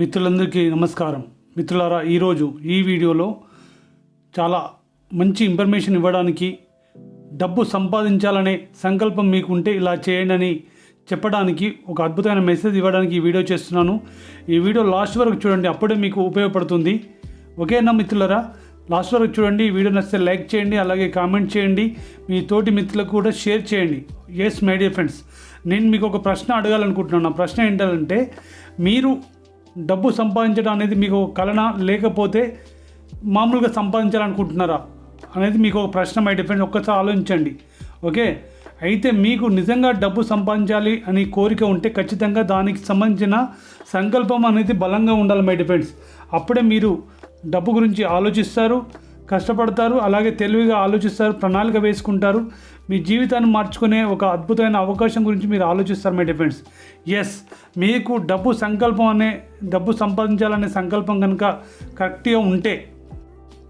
మిత్రులందరికీ నమస్కారం. మిత్రులారా ఈరోజు ఈ వీడియోలో చాలా మంచి ఇన్ఫర్మేషన్ ఇవ్వడానికి డబ్బు సంపాదించాలనే సంకల్పం మీకు ఉంటే ఇలా చేయండి అని చెప్పడానికి ఒక అద్భుతమైన మెసేజ్ ఇవ్వడానికి ఈ వీడియో చేస్తున్నాను. ఈ వీడియో లాస్ట్ వరకు చూడండి అప్పుడే మీకు ఉపయోగపడుతుంది. ఓకేనా మిత్రులారా? లాస్ట్ వరకు చూడండి ఈ వీడియో నచ్చితే లైక్ చేయండి అలాగే కామెంట్ చేయండి మీ తోటి మిత్రులకు కూడా షేర్ చేయండి. ఎస్ మై డియర్ ఫ్రెండ్స్ నేను మీకు ఒక ప్రశ్న అడగాలనుకుంటున్నాను. ప్రశ్న ఏంటంటే మీరు డబ్బు సంపాదించడం అనేది మీకు ఒక కలనా లేకపోతే మామూలుగా సంపాదించాలనుకుంటున్నారా అనేది మీకు ఒక ప్రశ్న మై డిఫెండ్ ఒక్కసారి ఆలోచించండి. ఓకే? అయితే మీకు నిజంగా డబ్బు సంపాదించాలి అని కోరిక ఉంటే ఖచ్చితంగా దానికి సంబంధించిన సంకల్పం అనేది బలంగా ఉండాలి మై డిఫెండ్స్ అప్పుడే మీరు డబ్బు గురించి ఆలోచిస్తారు కష్టపడతారు అలాగే తెలివిగా ఆలోచిస్తారు ప్రణాళిక వేసుకుంటారు. మీ జీవితాన్ని మార్చుకునే ఒక అద్భుతమైన అవకాశం గురించి మీరు ఆలోచిస్తారు మై డిఫెండ్స్ ఎస్ మీకు డబ్బు సంకల్పం అనే డబ్బు సంపాదించాలనే సంకల్పం కనుక కరెక్ట్గా ఉంటే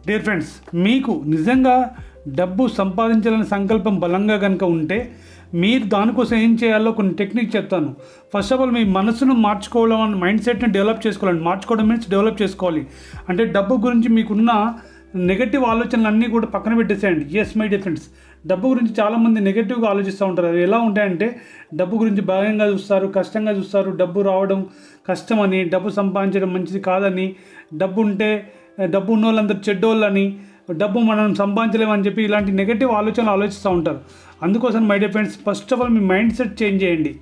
డియర్ ఫ్రెండ్స్ మీకు నిజంగా డబ్బు సంపాదించాలనే సంకల్పం బలంగా కనుక ఉంటే మీరు దానికోసం ఏం చేయాలో కొన్ని టెక్నిక్ చెప్తాను. ఫస్ట్ ఆఫ్ ఆల్ మీ మనసును మార్చుకోవడం మైండ్ సెట్ని డెవలప్ చేసుకోవాలండి మార్చుకోవడం మీన్స్ డెవలప్ చేసుకోవాలి. అంటే డబ్బు గురించి మీకున్న నెగటివ్ ఆలోచనలు అన్నీ కూడా పక్కన పెట్టేసేయండి. ఎస్ మై డిఫరెన్స్ డబ్బు గురించి చాలామంది నెగిటివ్గా ఆలోచిస్తూ ఉంటారు. అవి ఎలా ఉంటాయంటే డబ్బు గురించి భయంగా చూస్తారు కష్టంగా చూస్తారు. డబ్బు రావడం కష్టమని డబ్బు సంపాదించడం మంచిది కాదని డబ్బు ఉంటే డబ్బు ఉన్న వాళ్ళందరూ చెడ్డోళ్ళని డబ్బు మనం సంపాదించలేమని చెప్పి ఇలాంటి నెగటివ్ ఆలోచనలు ఆలోచిస్తూ ఉంటారు. అందుకోసం my dear friends first of all me mind set change చేయండి.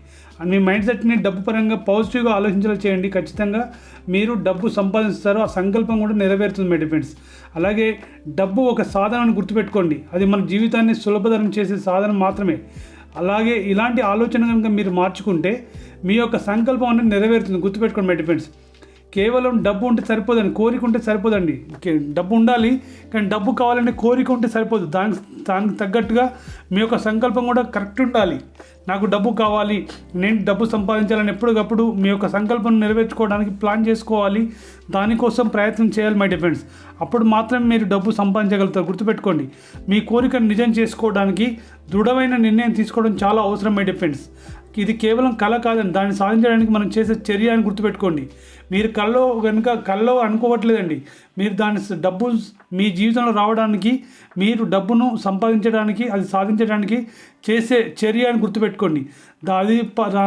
మీ మైండ్ సెట్ని డబ్బు పరంగా పాజిటివ్గా ఆలోచించేలా చేయండి. ఖచ్చితంగా మీరు డబ్బు సంపాదిస్తారు ఆ సంకల్పం కూడా నెరవేరుతుంది మై డిఫెండ్స్ అలాగే డబ్బు ఒక సాధనాన్ని గుర్తుపెట్టుకోండి. అది మన జీవితాన్ని సులభతరం చేసే సాధనం మాత్రమే. అలాగే ఇలాంటి ఆలోచన కనుక మీరు మార్చుకుంటే మీ యొక్క సంకల్పం అనేది నెరవేరుతుంది. గుర్తుపెట్టుకోండి మై డిఫెండ్స్ కేవలం డబ్బు ఉంటే సరిపోదండి. కోరిక ఉంటే సరిపోదండి. డబ్బు ఉండాలి కానీ డబ్బు కావాలంటే కోరిక ఉంటే సరిపోదు. దానికి దానికి తగ్గట్టుగా మీ యొక్క సంకల్పం కూడా కరెక్ట్ ఉండాలి. నాకు డబ్బు కావాలి నేను డబ్బు సంపాదించాలని ఎప్పటికప్పుడు మీ యొక్క సంకల్పం నెరవేర్చుకోవడానికి ప్లాన్ చేసుకోవాలి. దానికోసం ప్రయత్నం చేయాలి మై డిఫెండ్స్ అప్పుడు మాత్రమే మీరు డబ్బు సంపాదించగలుగుతారు. గుర్తుపెట్టుకోండి మీ కోరికను నిజం చేసుకోవడానికి దృఢమైన నిర్ణయం తీసుకోవడం చాలా అవసరం మై డిఫెండ్స్ ఇది కేవలం కళ కాదండి. దాన్ని సాధించడానికి మనం చేసే చర్య అని గుర్తుపెట్టుకోండి. మీరు కళ్ళలో కనుక కళ్ళలో అనుకోవట్లేదండి. మీరు దాని డబ్బు మీ జీవితంలో రావడానికి మీరు డబ్బును సంపాదించడానికి అది సాధించడానికి చేసే చర్య అని గుర్తుపెట్టుకోండి. అది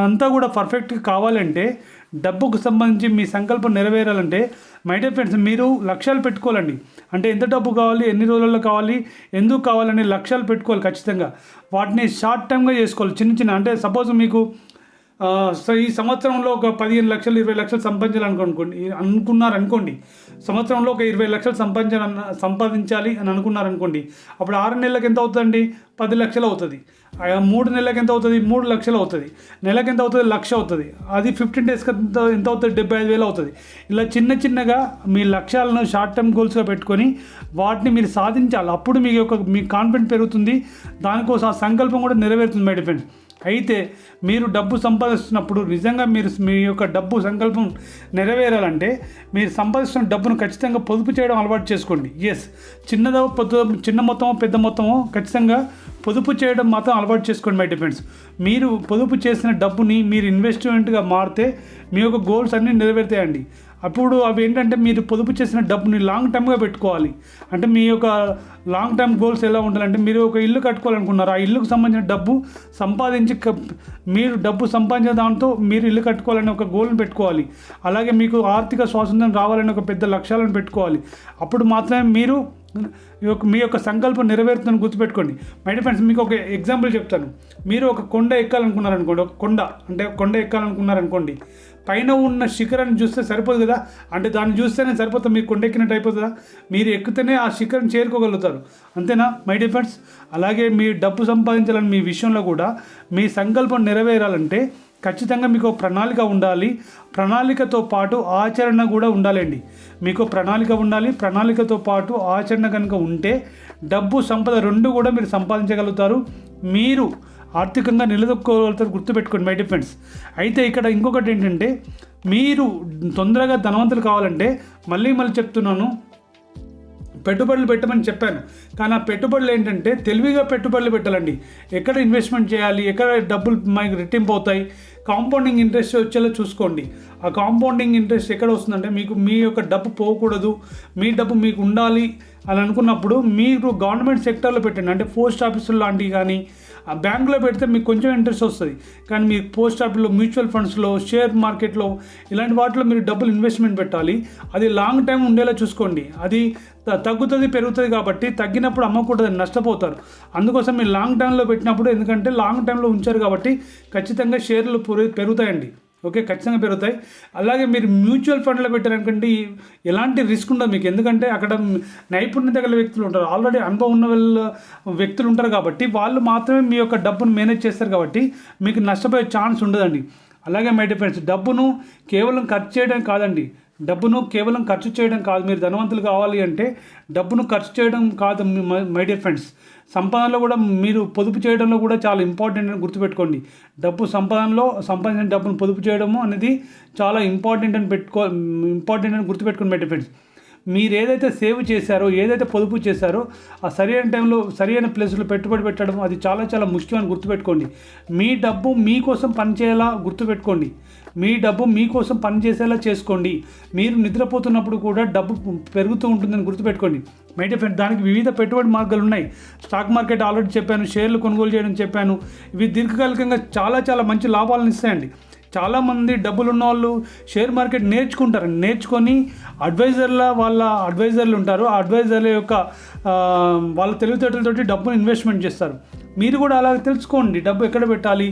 అంతా కూడా పర్ఫెక్ట్గా కావాలంటే డబ్బుకు సంబంధించి మీ సంకల్పం నెరవేరాలంటే మై డియర్ ఫ్రెండ్స్ మీరు లక్ష్యాలు పెట్టుకోవాలండి. అంటే ఎంత డబ్బు కావాలి ఎన్ని రోజుల్లో కావాలి ఎందుకు కావాలని లక్ష్యాలు పెట్టుకోవాలి ఖచ్చితంగా. వాటిని షార్ట్ టైమ్గా చేసుకోవాలి. చిన్న చిన్న అంటే సపోజ్ మీకు ఈ సంవత్సరంలో ఒక పదిహేను లక్షలు ఇరవై లక్షలు సంపాదించాలనుకోండి అనుకున్నారు అనుకోండి. సంవత్సరంలో ఒక ఇరవై లక్షలు సంపాదించాలన్న సంపాదించాలి అని అనుకున్నారు అనుకోండి. అప్పుడు ఆరు నెలలకు ఎంత అవుతుందండి? పది లక్షలు అవుతుంది. మూడు నెలలకు ఎంత అవుతుంది? మూడు లక్షలు అవుతుంది. నెలకు ఎంత అవుతుంది? లక్ష అవుతుంది. అది ఫిఫ్టీన్ డేస్కి ఎంత ఎంత అవుతుంది? డెబ్బై ఐదు వేలు అవుతుంది. ఇలా చిన్న చిన్నగా మీ లక్ష్యాలను షార్ట్ టర్మ్ గోల్స్గా పెట్టుకొని వాటిని మీరు సాధించాలి. అప్పుడు మీ యొక్క మీ కాన్ఫిడెంట్ పెరుగుతుంది. దానికోసం ఆ సంకల్పం కూడా నెరవేరుతుంది మై డిఫెండ్ అయితే మీరు డబ్బు సంపాదిస్తున్నప్పుడు నిజంగా మీరు మీ యొక్క డబ్బు సంకల్పం నెరవేరాలంటే మీరు సంపాదిస్తున్న డబ్బును ఖచ్చితంగా పొదుపు చేయడం అలవాటు చేసుకోండి. ఎస్ చిన్నదో పెద్ద చిన్న మొత్తమో పెద్ద మొత్తమో ఖచ్చితంగా పొదుపు చేయడం మాత్రం అలవాటు చేసుకోండి మై డిఫెండ్స్ మీరు పొదుపు చేసిన డబ్బుని మీరు ఇన్వెస్ట్మెంట్గా మారితే మీ యొక్క గోల్స్ అన్నీ నెరవేరుతాయండి. అప్పుడు అవి ఏంటంటే మీరు పొదుపు చేసిన డబ్బుని లాంగ్ టర్మ్గా పెట్టుకోవాలి. అంటే మీ యొక్క లాంగ్ టర్మ్ గోల్స్ ఎలా ఉండాలంటే మీరు ఒక ఇల్లు కట్టుకోవాలనుకున్నారు? ఆ ఇల్లుకు సంబంధించిన డబ్బు సంపాదించి మీరు డబ్బు సంపాదించిన దాంతో మీరు ఇల్లు కట్టుకోవాలని ఒక గోల్ని పెట్టుకోవాలి. అలాగే మీకు ఆర్థిక స్వాతంత్రం రావాలని ఒక పెద్ద లక్ష్యాలను పెట్టుకోవాలి. అప్పుడు మాత్రమే మీరు మీ యొక్క సంకల్పం నెరవేరుతుందని గుర్తుపెట్టుకోండి. మై ఫ్రెండ్స్ మీకు ఒక ఎగ్జాంపుల్ చెప్తాను. మీరు ఒక కొండ ఎక్కాలనుకున్నారనుకోండి ఒక కొండ అంటే కొండ ఎక్కాలనుకున్నారనుకోండి పైన ఉన్న శిఖరాన్ని చూస్తే సరిపోదు కదా? అంటే దాన్ని చూస్తేనే సరిపోతుంది మీరు కొండ ఎక్కినట్టు అయిపోతుందా? మీరు ఎక్కితేనే ఆ శిఖరం చేరుకోగలుగుతారు. అంతేనా? మై డిఫెండ్స్ అలాగే మీ డబ్బు సంపాదించాలని మీ విషయంలో కూడా మీ సంకల్పం నెరవేరాలంటే ఖచ్చితంగా మీకు ప్రణాళిక ఉండాలి. ప్రణాళికతో పాటు ఆచరణ కూడా ఉండాలండి. మీకు ప్రణాళిక ఉండాలి. ప్రణాళికతో పాటు ఆచరణ కనుక ఉంటే డబ్బు సంపద రెండు కూడా మీరు సంపాదించగలుగుతారు. మీరు ఆర్థికంగా నిలదొక్కోగలుగుతారు గుర్తుపెట్టుకోండి మై డిఫెండ్స్ అయితే ఇక్కడ ఇంకొకటి ఏంటంటే మీరు తొందరగా ధనవంతులు కావాలంటే మళ్ళీ మళ్ళీ చెప్తున్నాను. పెట్టుబడులు పెట్టమని చెప్పాను. కానీ ఆ పెట్టుబడులు ఏంటంటే తెలివిగా పెట్టుబడులు పెట్టాలండి. ఎక్కడ ఇన్వెస్ట్మెంట్ చేయాలి? ఎక్కడ డబ్బులు మనకి రెట్టింపు అవుతాయి? కాంపౌండింగ్ ఇంట్రెస్ట్ వచ్చేలా చూసుకోండి. ఆ కాంపౌండింగ్ ఇంట్రెస్ట్ ఎక్కడ వస్తుందంటే మీకు మీ యొక్క డబ్బు పోకూడదు. మీ డబ్బు మీకు ఉండాలి. అని అనుకున్నప్పుడు మీరు గవర్నమెంట్ సెక్టర్లో పెట్టండి. అంటే పోస్ట్ ఆఫీసులు లాంటివి కానీ ఆ బ్యాంకులో పెడితే మీకు కొంచెం ఇంట్రెస్ట్ వస్తుంది. కానీ మీరు పోస్ట్ ఆఫీస్లో మ్యూచువల్ ఫండ్స్లో షేర్ మార్కెట్లో ఇలాంటి వాటిలో మీరు డబ్బులు ఇన్వెస్ట్మెంట్ పెట్టాలి. అది లాంగ్ టైం ఉండేలా చూసుకోండి. అది తగ్గుతుంది పెరుగుతుంది కాబట్టి తగ్గినప్పుడు అమ్మకూడదు నష్టపోతారు. అందుకోసం మీరు లాంగ్ టైంలో పెట్టినప్పుడు ఎందుకంటే లాంగ్ టైంలో ఉంచారు కాబట్టి ఖచ్చితంగా షేర్లు పెరుగుతాయండి. ఓకే ఖచ్చితంగా పెరుగుతాయి. అలాగే మీరు మ్యూచువల్ ఫండ్లో పెట్టారనుకోండి ఎలాంటి రిస్క్ ఉండదు మీకు. ఎందుకంటే అక్కడ నైపుణ్యత గల వ్యక్తులు ఉంటారు. ఆల్రెడీ అనుభవం ఉన్న వాళ్ళ వ్యక్తులు ఉంటారు కాబట్టి వాళ్ళు మాత్రమే మీ యొక్క డబ్బును మేనేజ్ చేస్తారు కాబట్టి మీకు నష్టపోయే ఛాన్స్ ఉండదండి. అలాగే మై డిఫరెన్స్ డబ్బును కేవలం ఖర్చు చేయడం కాదండి. డబ్బును కేవలం ఖర్చు చేయడం కాదు మీరు ధనవంతులు కావాలి అంటే డబ్బును ఖర్చు చేయడం కాదు మై డియర్ ఫ్రెండ్స్. సంపాదనలో కూడా మీరు పొదుపు చేయడంలో కూడా చాలా ఇంపార్టెంట్ అని గుర్తుపెట్టుకోండి. డబ్బు సంపాదనలో సంపాదించిన డబ్బును పొదుపు చేయడము అనేది చాలా ఇంపార్టెంట్ అని పెట్టుకో ఇంపార్టెంట్ అని గుర్తుపెట్టుకోండి మై డియర్ ఫ్రెండ్స్. మీరు ఏదైతే సేవ్ చేశారో ఏదైతే పొదుపు చేశారో ఆ సరైన టైంలో సరైన ప్లేస్లో పెట్టుబడి పెట్టడం అది చాలా చాలా ముఖ్యమని గుర్తుపెట్టుకోండి. మీ డబ్బు మీకోసం పనిచేయాలా గుర్తుపెట్టుకోండి. మీ డబ్బు మీకోసం పనిచేసేలా చేసుకోండి. మీరు నిద్రపోతున్నప్పుడు కూడా డబ్బు పెరుగుతూ ఉంటుందని గుర్తుపెట్టుకోండి. మైటే ఫ్రెండ్ దానికి వివిధ పెట్టుబడి మార్గాలు ఉన్నాయి. స్టాక్ మార్కెట్ ఆల్రెడీ చెప్పాను షేర్లు కొనుగోలు చేయడం చెప్పాను. ఇవి దీర్ఘకాలికంగా చాలా చాలా మంచి లాభాలను ఇస్తాయండి. చాలామంది డబ్బులు ఉన్న వాళ్ళు షేర్ మార్కెట్ నేర్చుకుంటారు. నేర్చుకొని అడ్వైజర్ల వాళ్ళ అడ్వైజర్లు ఉంటారు. ఆ అడ్వైజర్ల యొక్క వాళ్ళ తెలివితేటలతోటి డబ్బును ఇన్వెస్ట్మెంట్ చేస్తారు. మీరు కూడా అలా తెలుసుకోండి. డబ్బు ఎక్కడ పెట్టాలి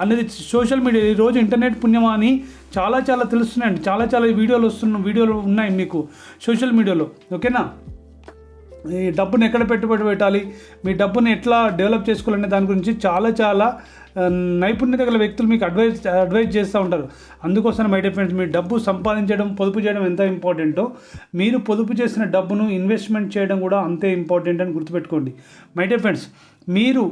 అనేది సోషల్ మీడియా ఈరోజు ఇంటర్నెట్ పుణ్యమా అని చాలా చాలా తెలుస్తున్నాయండి. చాలా చాలా వీడియోలు వస్తున్న వీడియోలు ఉన్నాయి మీకు సోషల్ మీడియాలో. ఓకేనా? ఈ డబ్బుని ఎక్కడ పెట్టుబడి పెట్టాలి? మీ డబ్బుని ఎట్లా డెవలప్ చేసుకోవాలనే దాని గురించి చాలా చాలా నైపుణ్యత గల వ్యక్తులు మీకు అడ్వైజ్ అడ్వైజ్ చేస్తూ ఉంటారు. అందుకోసం మై ఫ్రెండ్స్ మీ డబ్బు సంపాదించడం పొదుపు చేయడం ఎంత ఇంపార్టెంటో మీరు పొదుపు చేసిన డబ్బును ఇన్వెస్ట్మెంట్ చేయడం కూడా అంతే ఇంపార్టెంట్ అని గుర్తుపెట్టుకోండి. మై ఫ్రెండ్స్ మీరు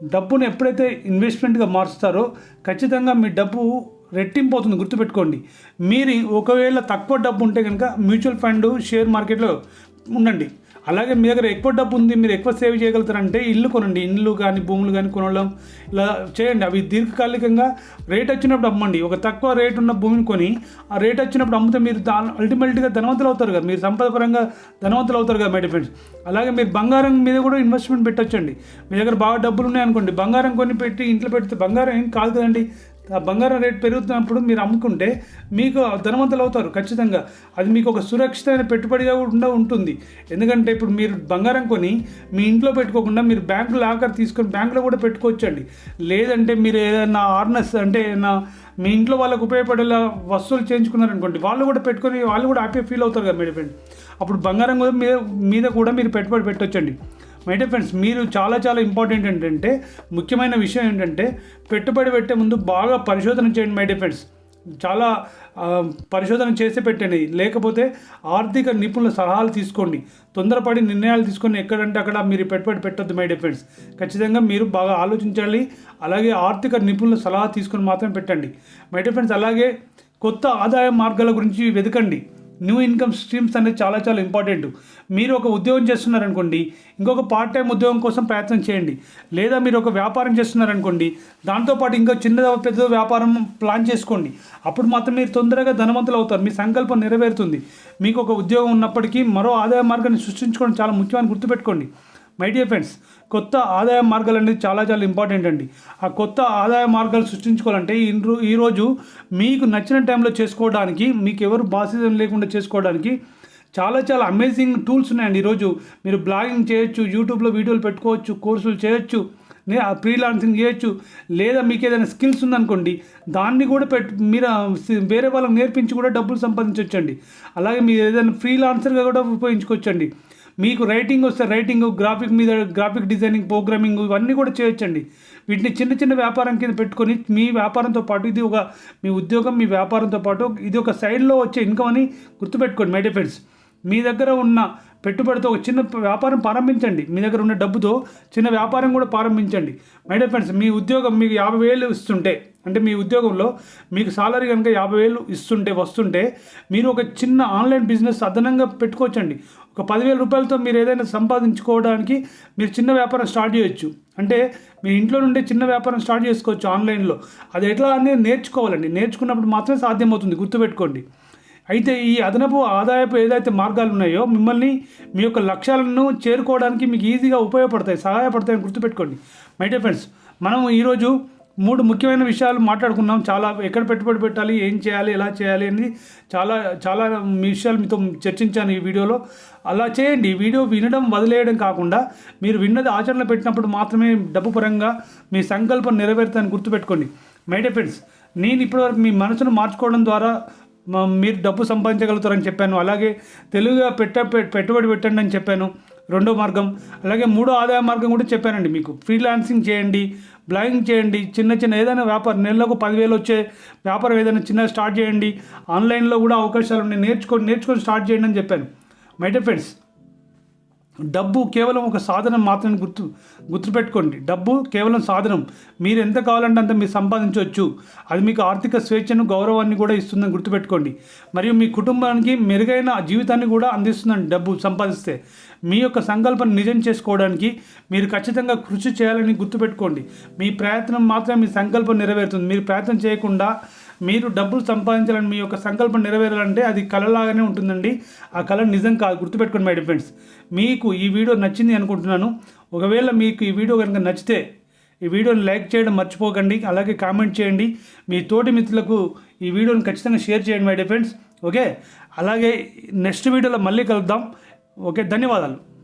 డబ్బును ఎప్పుడైతే ఇన్వెస్ట్మెంట్గా మారుస్తారో ఖచ్చితంగా మీ డబ్బు రెట్టింపు అవుతుంది గుర్తుపెట్టుకోండి. మీరు ఒకవేళ తక్కువ డబ్బు ఉంటే కనుక మ్యూచువల్ ఫండ్ షేర్ మార్కెట్లో ఉండండి. అలాగే మీ దగ్గర ఎక్కువ డబ్బు ఉంది మీరు ఎక్కువ సేవ్ చేయగలుగుతారంటే ఇల్లు కొనండి. ఇల్లు కానీ భూములు కానీ కొనడం ఇలా చేయండి. అవి దీర్ఘకాలికంగా రేట్ వచ్చినప్పుడు అమ్మండి. ఒక తక్కువ రేట్ ఉన్న భూమిని కొని ఆ రేట్ వచ్చినప్పుడు అమ్మితే మీరు దా అల్టిమేట్గా ధనవంతులు అవుతారు కదా. మీరు సంపదపరంగా ధనవంతులు అవుతారు కదా మై ఫ్రెండ్స్. అలాగే మీరు బంగారం మీద కూడా ఇన్వెస్ట్మెంట్ పెట్టొచ్చండి. మీ దగ్గర బాగా డబ్బులు ఉన్నాయనుకోండి. బంగారం కొని పెట్టి ఇంట్లో పెడితే బంగారం ఏం కాదు కదండి. ఆ బంగారం రేటు పెరుగుతున్నప్పుడు మీరు అమ్ముకుంటే మీకు ధనవంతులు అవుతారు ఖచ్చితంగా. అది మీకు ఒక సురక్షితమైన పెట్టుబడిగా కూడా ఉంటుంది. ఎందుకంటే ఇప్పుడు మీరు బంగారం కొని మీ ఇంట్లో పెట్టుకోకుండా మీరు బ్యాంకు లాకర్ తీసుకొని బ్యాంకులో కూడా పెట్టుకోవచ్చండి. లేదంటే మీరు ఏదైనా ఆర్నెస్ అంటే ఏదైనా మీ ఇంట్లో వాళ్ళకు ఉపయోగపడేలా వస్తువులు చేయించుకున్నారనుకోండి వాళ్ళు కూడా పెట్టుకొని వాళ్ళు కూడా హ్యాపీ ఫీల్ అవుతారు కదా మేడం. అప్పుడు బంగారం మీద మీద కూడా మీరు పెట్టుబడి పెట్టొచ్చండి. మై డియర్ ఫ్రెండ్స్ మీరు చాలా చాలా ఇంపార్టెంట్ ఏంటంటే ముఖ్యమైన విషయం ఏంటంటే పెట్టుబడి పెట్టే ముందు బాగా పరిశోధన చేయండి మై డియర్ ఫ్రెండ్స్ చాలా పరిశోధన చేసి పెట్టండి. లేకపోతే ఆర్థిక నిపుణుల సలహాలు తీసుకోండి. తొందరపడి నిర్ణయాలు తీసుకొని ఎక్కడంటే అక్కడ మీరు పెట్టుబడి పెట్టద్దు మై డిఫెండ్స్ ఖచ్చితంగా మీరు బాగా ఆలోచించాలి. అలాగే ఆర్థిక నిపుణుల సలహా తీసుకొని మాత్రం పెట్టండి. మై డిఫెండ్స్ ఫ్రెండ్స్ అలాగే కొత్త ఆదాయ మార్గాల గురించి వెతకండి. న్యూ ఇన్కమ్ స్ట్రీమ్స్ అనేది చాలా చాలా ఇంపార్టెంట్. మీరు ఒక ఉద్యోగం చేస్తున్నారనుకోండి ఇంకొక పార్ట్ టైం ఉద్యోగం కోసం ప్రయత్నం చేయండి. లేదా మీరు ఒక వ్యాపారం చేస్తున్నారనుకోండి దాంతోపాటు ఇంకా చిన్న పెద్ద వ్యాపారం ప్లాన్ చేసుకోండి. అప్పుడు మాత్రం మీరు తొందరగా ధనవంతులు అవుతారు మీ సంకల్పం నెరవేరుతుంది. మీకు ఒక ఉద్యోగం ఉన్నప్పటికీ మరో ఆదాయ మార్గాన్ని సృష్టించుకోవడం చాలా ముఖ్యమని గుర్తుపెట్టుకోండి. మై డియర్ ఫ్రెండ్స్ కొత్త ఆదాయ మార్గాలు అనేది చాలా చాలా ఇంపార్టెంట్ అండి. ఆ కొత్త ఆదాయ మార్గాలు సృష్టించుకోవాలంటే ఈరోజు మీకు నచ్చిన టైంలో చేసుకోవడానికి మీకు ఎవరు బాసిజం లేకుండా చేసుకోవడానికి చాలా చాలా అమేజింగ్ టూల్స్ ఉన్నాయండి. ఈరోజు మీరు బ్లాగింగ్ చేయొచ్చు యూట్యూబ్లో వీడియోలు పెట్టుకోవచ్చు కోర్సులు చేయొచ్చు నే ఫ్రీలాన్సింగ్ చేయొచ్చు లేదా మీకు ఏదైనా స్కిల్స్ ఉందనుకోండి దాన్ని కూడా పెట్ మీరు వేరే వాళ్ళకి నేర్పించి కూడా డబ్బులు సంపాదించవచ్చండి అలాగే మీరు ఏదైనా ఫ్రీలాన్సర్గా కూడా ఉపయోగించుకోవచ్చండి. మీకు రైటింగ్ వస్తే రైటింగ్ గ్రాఫిక్ మీద గ్రాఫిక్ డిజైనింగ్ ప్రోగ్రామింగ్ ఇవన్నీ కూడా చేయొచ్చండి. వీటిని చిన్న చిన్న వ్యాపారం కింద పెట్టుకొని మీ వ్యాపారంతో పాటు ఇది ఒక మీ ఉద్యోగం మీ వ్యాపారంతో పాటు ఇది ఒక సైడ్లో వచ్చే ఇన్కమ్ అని గుర్తుపెట్టుకోండి మై ఫ్రెండ్స్ మీ దగ్గర ఉన్న పెట్టుబడితో ఒక చిన్న వ్యాపారం ప్రారంభించండి. మీ దగ్గర ఉన్న డబ్బుతో చిన్న వ్యాపారం కూడా ప్రారంభించండి. మై ఫ్రెండ్స్ మీ ఉద్యోగం మీకు యాభై వేలు ఇస్తుంటే అంటే మీ ఉద్యోగంలో మీకు సాలరీ కనుక యాభై వేలు ఇస్తుంటే వస్తుంటే మీరు ఒక చిన్న ఆన్లైన్ బిజినెస్ అదనంగా పెట్టుకోవచ్చండి. ఒక పదివేల రూపాయలతో మీరు ఏదైనా సంపాదించుకోవడానికి మీరు చిన్న వ్యాపారం స్టార్ట్ చేయొచ్చు. అంటే మీ ఇంట్లో నుండే చిన్న వ్యాపారం స్టార్ట్ చేసుకోవచ్చు ఆన్లైన్లో. అది ఎట్లా అనేది నేర్చుకోవాలండి. నేర్చుకున్నప్పుడు మాత్రమే సాధ్యమవుతుంది. గుర్తుపెట్టుకోండి. అయితే ఈ అదనపు ఆదాయపు ఏదైతే మార్గాలు ఉన్నాయో మిమ్మల్ని మీ యొక్క లక్ష్యాలను చేరుకోవడానికి మీకు ఈజీగా ఉపయోగపడతాయి సహాయపడతాయని గుర్తుపెట్టుకోండి. మై డియర్ ఫ్రెండ్స్ మనం ఈరోజు మూడు ముఖ్యమైన విషయాలు మాట్లాడుకున్నాం. చాలా ఎక్కడ పెట్టుబడి పెట్టాలి ఏం చేయాలి ఎలా చేయాలి అని చాలా చాలా విషయాలు మీతో చర్చించాను ఈ వీడియోలో. అలా చేయండి. ఈ వీడియో వినడం వదిలేయడం కాకుండా మీరు విన్నది ఆచరణలో పెట్టినప్పుడు మాత్రమే డబ్బు పరంగా మీ సంకల్పం నెరవేరుతాయని గుర్తుపెట్టుకోండి. మై డే ఫ్రెండ్స్ నేను ఇప్పటివరకు మీ మనసును మార్చుకోవడం ద్వారా మీరు డబ్బు సంపాదించగలుగుతారని చెప్పాను. అలాగే తెలుగుగా పెట్ట పె- పెట్టుబడి పెట్టండి అని చెప్పాను. రెండో మార్గం. అలాగే మూడో ఆదాయ మార్గం కూడా చెప్పానండి మీకు. ఫ్రీలాన్సింగ్ చేయండి. బ్లాగింగ్ చేయండి. చిన్న చిన్న ఏదైనా వ్యాపారం నెలకు పదివేలు వచ్చే వ్యాపారం ఏదైనా చిన్న స్టార్ట్ చేయండి. ఆన్లైన్లో కూడా అవకాశాలు ఉన్నాయి. నేర్చుకొని నేర్చుకొని స్టార్ట్ చేయండి అని చెప్పాను. మై డియర్ ఫ్రెండ్స్ డబ్బు కేవలం ఒక సాధనం మాత్రమే గుర్తు గుర్తుపెట్టుకోండి. డబ్బు కేవలం సాధనం. మీరు ఎంత కావాలంటే అంత మీరు సంపాదించవచ్చు. అది మీకు ఆర్థిక స్వేచ్ఛను గౌరవాన్ని కూడా ఇస్తుందని గుర్తుపెట్టుకోండి. మరియు మీ కుటుంబానికి మెరుగైన జీవితాన్ని కూడా అందిస్తుందండి డబ్బు సంపాదిస్తే. మీ యొక్క సంకల్పం నిజం చేసుకోవడానికి మీరు ఖచ్చితంగా కృషి చేయాలని గుర్తుపెట్టుకోండి. మీ ప్రయత్నం మాత్రమే మీ సంకల్పం నెరవేరుతుంది. మీరు ప్రయత్నం చేయకుండా మీరు డబ్బులు సంపాదించాలని మీ యొక్క సంకల్పం నెరవేరాలంటే అది కళలాగానే ఉంటుందండి. ఆ కళ నిజం కాదు గుర్తుపెట్టుకోండి మై డిఫెండ్స్ మీకు ఈ వీడియో నచ్చింది అనుకుంటున్నాను. ఒకవేళ మీకు ఈ వీడియో కనుక నచ్చితే ఈ వీడియోని లైక్ చేయడం మర్చిపోకండి అలాగే కామెంట్ చేయండి. మీ తోటి మిత్రులకు ఈ వీడియోని ఖచ్చితంగా షేర్ చేయండి మై ఫ్రెండ్స్ ఓకే? అలాగే నెక్స్ట్ వీడియోలో మళ్ళీ కలుద్దాం. ఓకే? ధన్యవాదాలు.